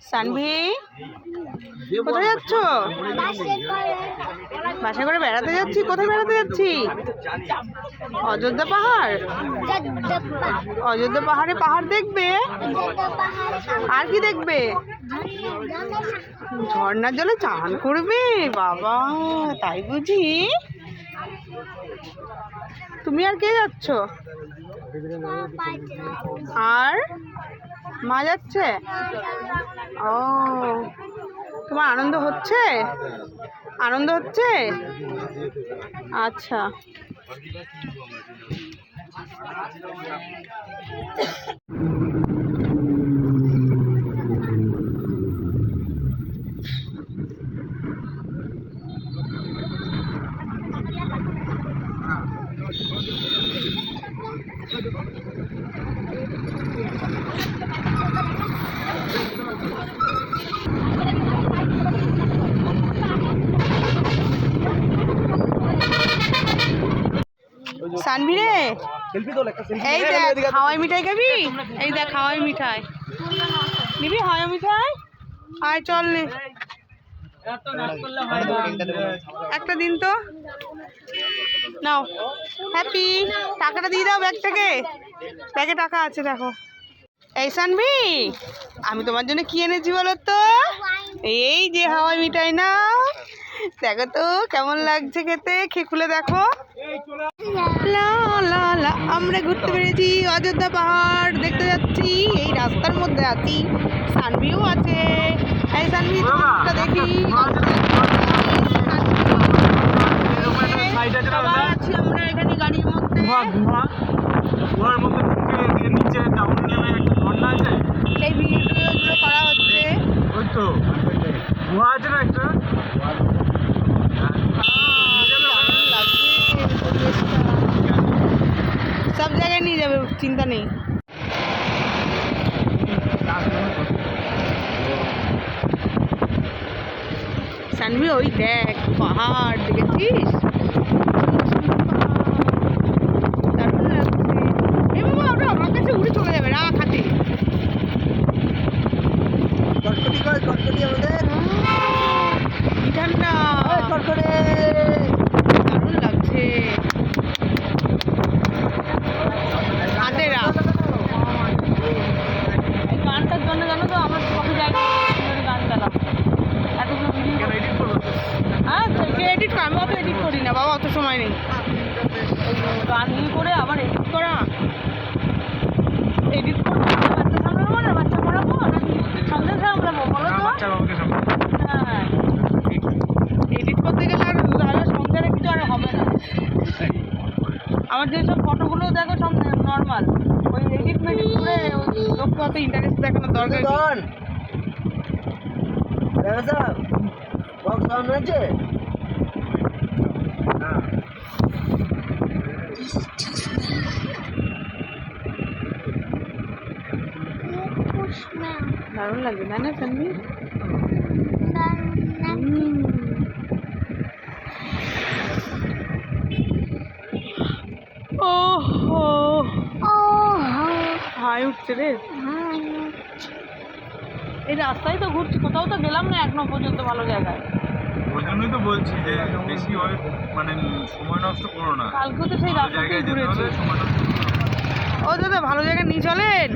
সানভি, কোথায় যাচ্ছ? বাসা করে বেড়াতে যাচ্ছি, কোথায় বেড়াতে যাচ্ছি? অযোধ্যা পাহাড়? অযোধ্যা পাহাড়ে পাহাড় দেখবে? আর কি দেখবে? ঝর্ণার জলে চান করবে? বাবা, তাই বুঝি? তুমি আর কে যাচ্ছ? আর? মা যাচ্ছে? ও তোমার আনন্দ হচ্ছে? আনন্দ হচ্ছে? আচ্ছা। রে এই দেখ হাওয়াই মিঠাই খাবি? এই দেখ হাওয়াই মিঠাই। নিবি হাওয়াই মিঠাই? আয় চল নে। একটা দিন তো। নাও। হ্যাপি। টাকাটা দিয়ে দাও ব্যাগ থেকে ব্যাগে টাকা আছে দেখো। এই সানভি আমি তোমার জন্য কি এনেছি বলো তো? এই যে হাওয়াই মিঠাই না দেখো তো কেমন লাগছে খেতে? খেয়ে খুলে দেখো। লা লা লা আমরা ঘুরতে পেরেছি অযোধ্যা পাহাড় দেখতে যাচ্ছি। এই রাস্তার মধ্যে আছি সানভিও আছে। এই সানভি তোমারটা দেখি। আছি আমরা এখানে গাড়ির মধ্যে। গুহা মধ্যে ঢুকে নিচে ডাউন নেমে একটা ঝর্ণা আছে? সেই ভিডিওগুলো করা হচ্ছে। ওই তো গুহা আছে না একটা। সব জায়গায় নিয়ে যাবে চিন্তা নেই। সানভি ওই দেখ পাহাড় দেখেছিস দারুণ লাগছে এ বাবা ওটা আমার কাছে উড়ে চলে যাবে রাখ হাতে কটকটি কর কটকটি আমাদের কি ঠান্ডা কটকটে দারুণ লাগছে হাতে রাখ এই গানটার জন্য জানো তো আমার কত জায়গায় গান চালাম এতগুলো ভিডিও কেন এডিট করব তো? হ্যাঁ কে এডিট কর আমি অত এডিট করি না বাবা অত সময় নেই। গান করে আবার এডিট করা। এডিট করব বাচ্চা সামলাবো না বাচ্চা পড়াবো নাকি সঙ্গে সামলাবো বলো তো? বাচ্চা বাবাকে সামনে হ্যাঁ। এডিট করতে গেলে আর তাহলে সংসারে কিছু আর হবে না। আমার যেসব ফটোগুলো দেখো সব নর্মাল ওই এডিট মেডিট করে ওই লোককে অত ইন্টারেস্ট দেখানোর দরকার দাদা সাহেব বক্স সাউন্ড আছে দারুণ লাগবে তাই না ওহো। হাই উঠছে রে। এই রাস্তায় তো ঘুরছি কোথাও তো গেলাম না এখনও পর্যন্ত ভালো জায়গায়। ওই জন্যই তো বলছি যে বেশি ওই মানে সময় নষ্ট করো না। কালকে তো সেই রাস্তাতেই জায়গায় ঘুরেছি। সময় নষ্ট করো। না। ও দাদা ভালো জায়গায় নিয়ে চলেন।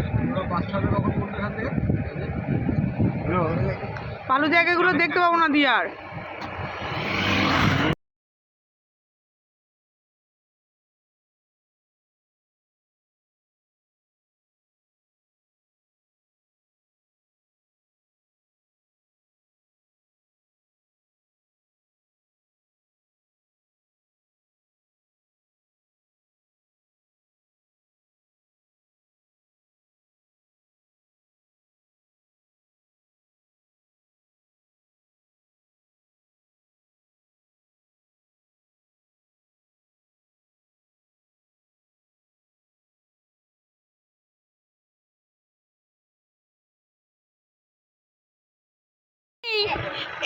ভালো জায়গাগুলো দেখতে পাবো না দিয়ে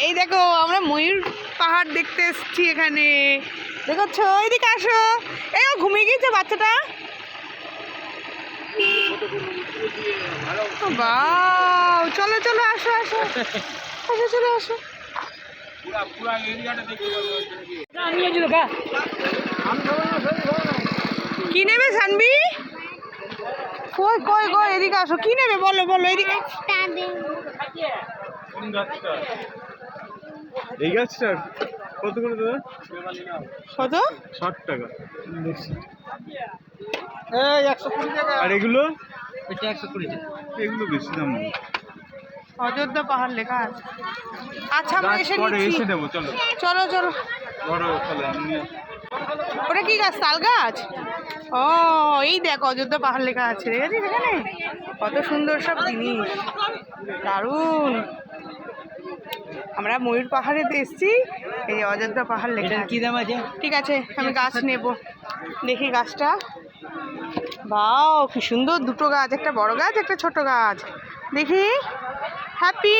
এই দেখো, আমরা ময়ূর পাহাড় দেখতে এসেছি এখানে। দেখছ এইদিকে আসো। এই ঘুমিয়ে গিয়েছে বাচ্চাটা? বাউ চলো চলো, আসো আসো। আসো, চলে, আসো। কি নেবে সানবি? কই কই কই, এদিকে আসো। কি নেবে? বলো বলো, এদিকে। এই গাছটা কত করে দাদা? কত? ষাট টাকা। এই একশো কুড়ি টাকা। আর এগুলো? এটা একশো কুড়ি টাকা। এগুলো বেশি দাম অযোধ্যা পাহাড় লেখা আছে। আচ্ছা আমরা এসে নিচ্ছি। এসে দেবো চলো। চলো চলো। ধরো তাহলে ওটা কি গাছ? তাল গাছ? ও এই দেখ অযোধ্যা পাহাড় লেখা আছে। দেখেছিস এখানে? কত সুন্দর সব জিনিস। দারুণ। আমরা ময়ূর পাহাড়ে তো এসেছি। এই অযোধ্যা পাহাড় লেখা। কি দাম আছে? ঠিক আছে আমি গাছ নেব। দেখি গাছটা। বাও কি সুন্দর দুটো গাছ একটা বড় গাছ একটা ছোট গাছ। দেখি। হ্যাপি?